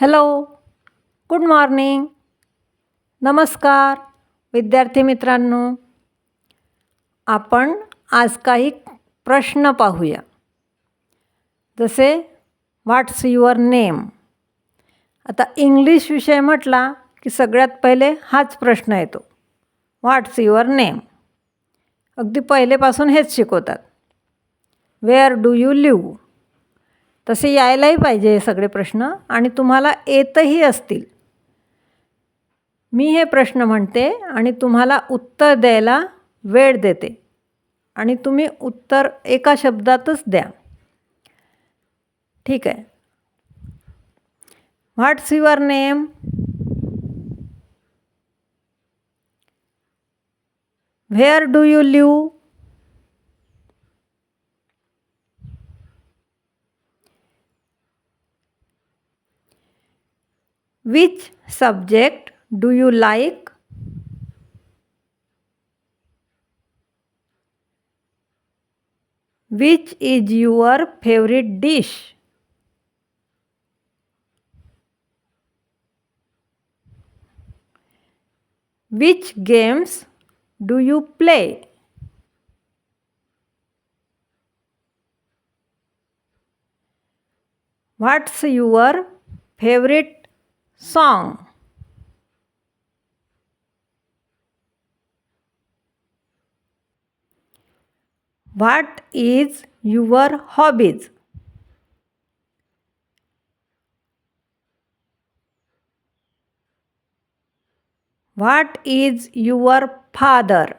Hello good morning नमस्कार विद्यार्थी मित्रांनो. आपण आज काही प्रश्न पाहूया. जसे व्हॉट्स युअर नेम आता इंग्लिश विषय म्हटला की सगळ्यात पहिले हाच प्रश्न येतो. व्हॉट्स युअर नेम अगदी पहिलेपासून हेच शिकवतात. वेअर डू यू लिव्ह तसे यायलाही पाहिजे हे सगळे प्रश्न आणि तुम्हाला येतही असतील. मी हे प्रश्न म्हणते आणि तुम्हाला उत्तर द्यायला वेळ देते. आणि तुम्ही उत्तर एका शब्दातच द्या. ठीक आहे. What's your name? Where do you live? Which subject do you like? Which is your favorite dish? Which games do you play? What's your favorite song? What is your hobbies? What is your father?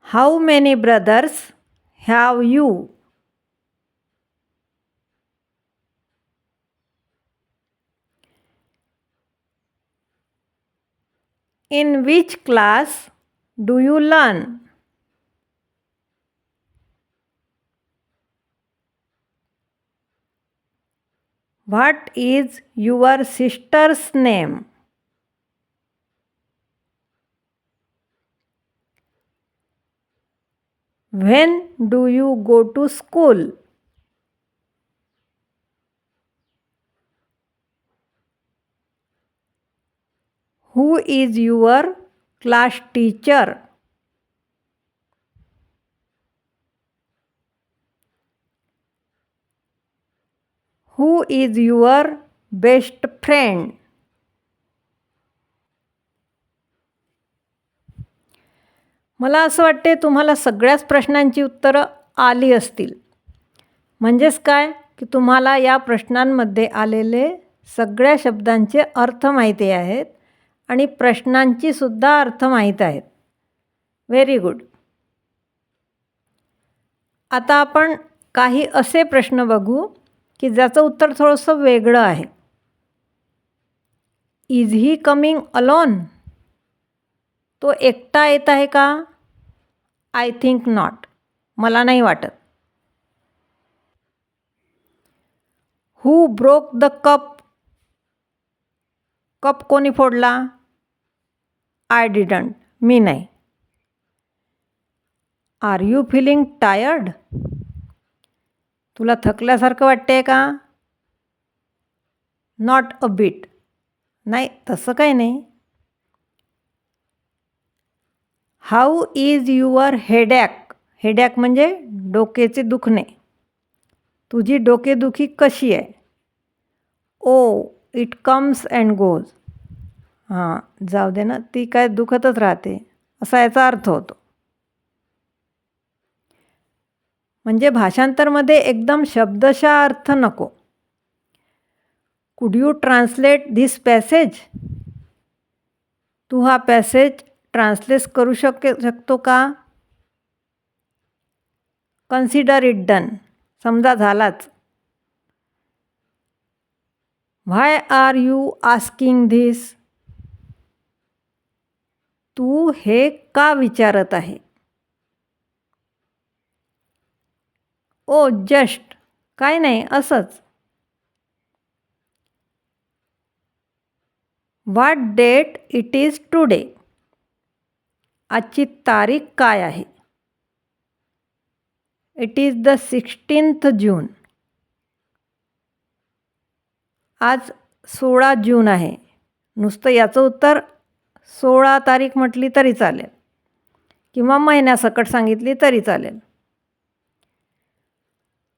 How many brothers have you? In which class do you learn? What is your sister's name? When do you go to school? Who is your class teacher who is your best friend मला असं वाटते तुम्हाला सगळ्याच प्रश्नांची उत्तरं आली असतील. म्हणजेच काय? की तुम्हाला या प्रश्नांमध्ये आलेले सगळ्या शब्दांचे अर्थ माहिती आहेत. आणि प्रश्नांची सुद्धा अर्थ माहीत आहेत. व्हेरी गुड आता आपण काही असे प्रश्न बघू की ज्याचं उत्तर थोडंसं वेगळं आहे. इज ही कमिंग अलोन तो एकटा येत आहे का? आय थिंक नॉट मला नाही वाटत. Who broke the cup cup कोणी फोडला? आय डिडंट मी नाही. आर यू फिलिंग टायर्ड तुला थकल्यासारखं वाटते का? नॉट अ बीट नाही तसं काही नाही. How is your headache headache म्हणजे डोकेचे दुखणे. तुझी डोकेदुखी कशी आहे? Oh it comes and goes हां जाऊ दे ना ती काय दुखतच राहते असा याचा अर्थ होतो. म्हणजे भाषांतरमध्ये एकदम शब्दशा अर्थ नको. Could you translate this passage तू हा पॅसेज ट्रान्सलेट करू शक शकतो का? कन्सिडर इट डन समजा झालाच. Why are you asking this तू हे का विचारत आहे? ओ जस्ट काय नाही असंच. What date it is today आजची तारीख काय आहे? It is the sixteenth June आज सोळा जून आहे. नुसतं याचं उत्तर सोळा तारीख म्हटली तरी चालेल. किंवा महिन्यासकट सांगितली तरी चालेल.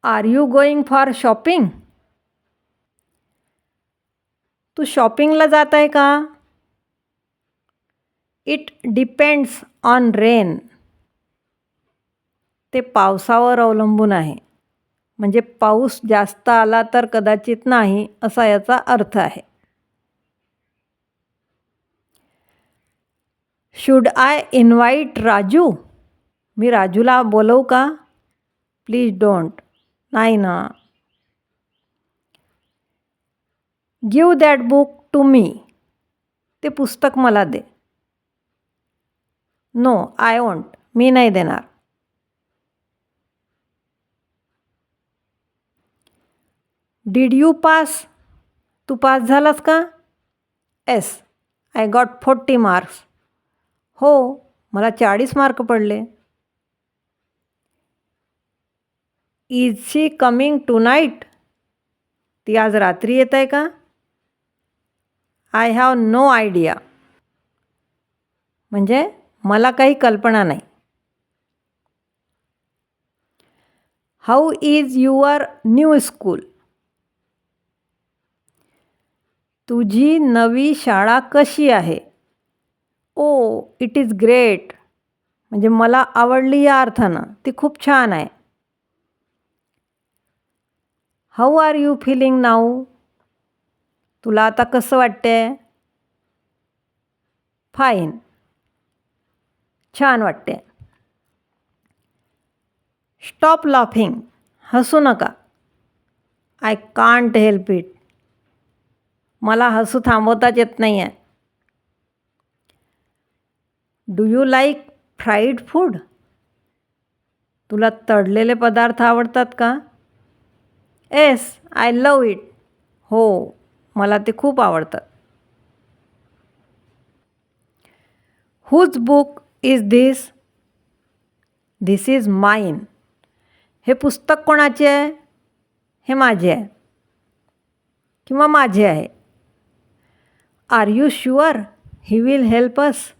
Are you going for shopping तू शॉपिंगला जात आहे का? इट डिपेंड्स ऑन रेन ते पावसावर अवलंबून आहे. म्हणजे पाऊस जास्त आला तर कदाचित नाही असा याचा अर्थ आहे. शुड आय इन्व्हाइट राजू मी राजूला बोलवू का? प्लीज डोंट नाही ना. Give that book to me ते पुस्तक मला दे. नो आय वॉन्ट मी नाही देणार. डीड यू पास तू पास झालास का? Yes I got forty marks हो मला चाळीस मार्क पडले. Is she coming tonight ती आज रात्री येत आहे का? आय हॅव नो आयडिया म्हणजे मला काही कल्पना नाही. How is your new school तुझी नवी शाळा कशी आहे? ओ इट इज ग्रेट म्हणजे मला आवडली या अर्थानं. ती खूप छान आहे. How are you feeling now तुला आता कसं वाटते फाईन छान वाटते स्टॉप लाफिंग हसू नका. आय कांट हेल्प इट मला हसू थांबवताच येत नाही आहे do you like fried food? तुला तळलेले पदार्थ आवडतात का? Yes I love it. हो मला ते खूप आवडतात. Whose book is this this is mine हे पुस्तक कोणाचे आहे? हे माझे आहे. किंवा माझे आहे. Are you sure? He will help us.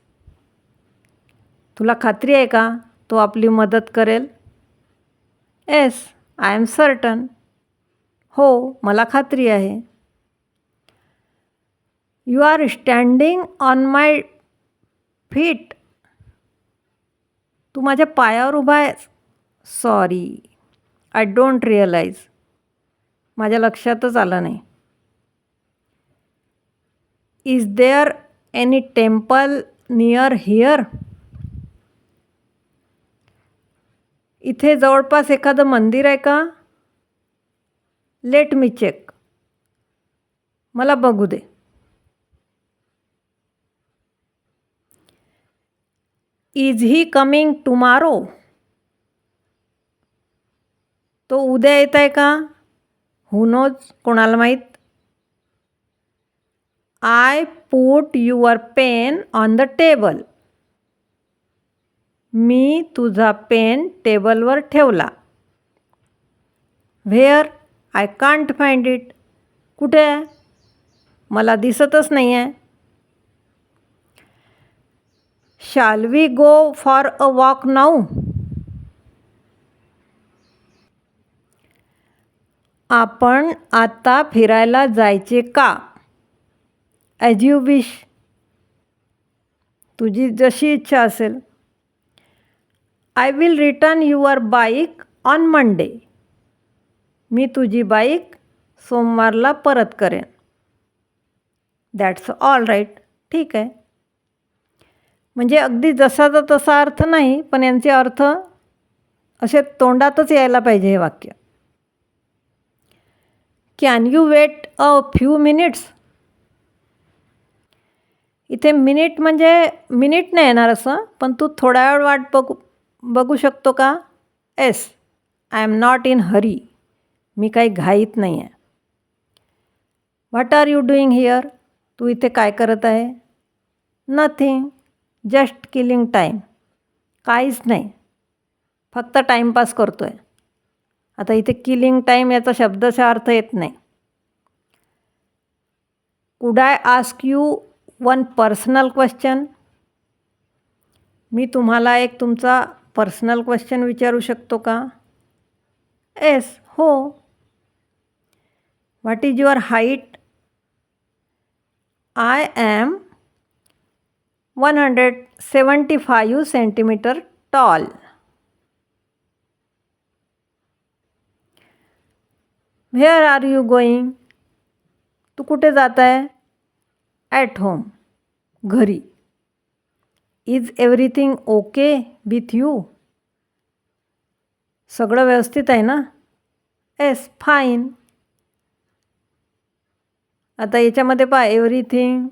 तुला खात्री आहे का? तो आपली मदत करेल? एस आय एम सर्टन हो मला खात्री आहे. You are standing on my feet तू माझ्या पायावर उभा आहेस. सॉरी आय डोंट रिअलाइज माझ्या लक्षातच आलं नाही. Is there any temple near here इथे जवळपास एखादं मंदिर आहे का? लेट मी चेक मला बघू दे. इज ही कमिंग टुमारो तो उद्या येत आहे का? हु नोज कोणाला माहीत? I put your pen on the table मी तुझा पेन टेबलवर ठेवला. Where I can't find it. कुठे? आहे मला दिसतच नाही आहे shall we go for a walk now? आपण आता फिरायला जायचे का? ॲज यू विश तुझी जशी इच्छा असेल. I will return your bike on Monday मी तुझी बाईक सोमवारला परत करेन. दॅट्स ऑल राईट ठीक आहे. म्हणजे अगदी जसाचा तसा अर्थ नाही पण यांचे अर्थ असे तोंडातच यायला पाहिजे हे वाक्य. Can you wait a few minutes इथे मिनिट म्हणजे मिनिट नाही येणार असं पण तू थोडा वेळ वाट बघू बघू शकतो का? Yes I am not in hurry मी काही घाईत नाही आहे. What are you doing here तू इथे काय करत आहे? नथिंग जस्ट किलिंग टाईम काहीच नाही. फक्त टाईमपास करतो आहे आता इथे किलिंग टाईम याचा शब्दचा अर्थ येत नाही. Could I ask you one personal question मी तुम्हाला एक तुमचा पर्सनल क्वेश्चन विचारू शकतो का? एस हो. What is your height I am one hundred seventy five centimetre tall where are you going तू कुठे जात आहे? ॲट होम घरी. Is everything okay with you सगळं व्यवस्थित आहे ना? एस फाईन आता याच्यामध्ये पहा एव्हरीथिंग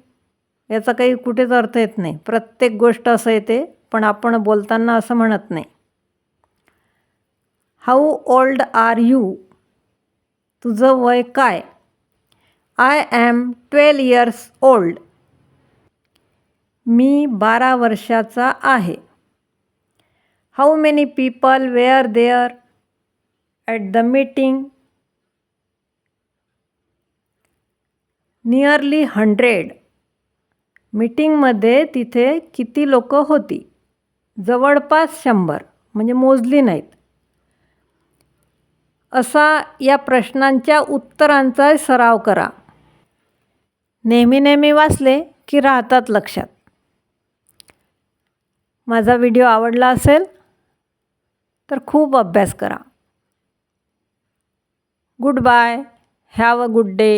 याचा काही कुठेच अर्थ येत नाही. प्रत्येक गोष्ट असं येते पण आपण बोलताना असं म्हणत नाही. हाऊ ओल्ड आर यू तुझं वय काय? I am twelve years old मी बारा वर्षाचा आहे. How many people were there at the meeting nearly hundred मीटिंगमध्ये तिथे किती लोक होती? जवळपास शंभर म्हणजे मोजली नाहीत. असा या प्रश्नांच्या उत्तरांचा सराव करा. नेहमी नेहमी वाचले की राहतात लक्षात. माझा व्हिडिओ आवडला असेल तर खूप अभ्यास करा. Good bye have a good day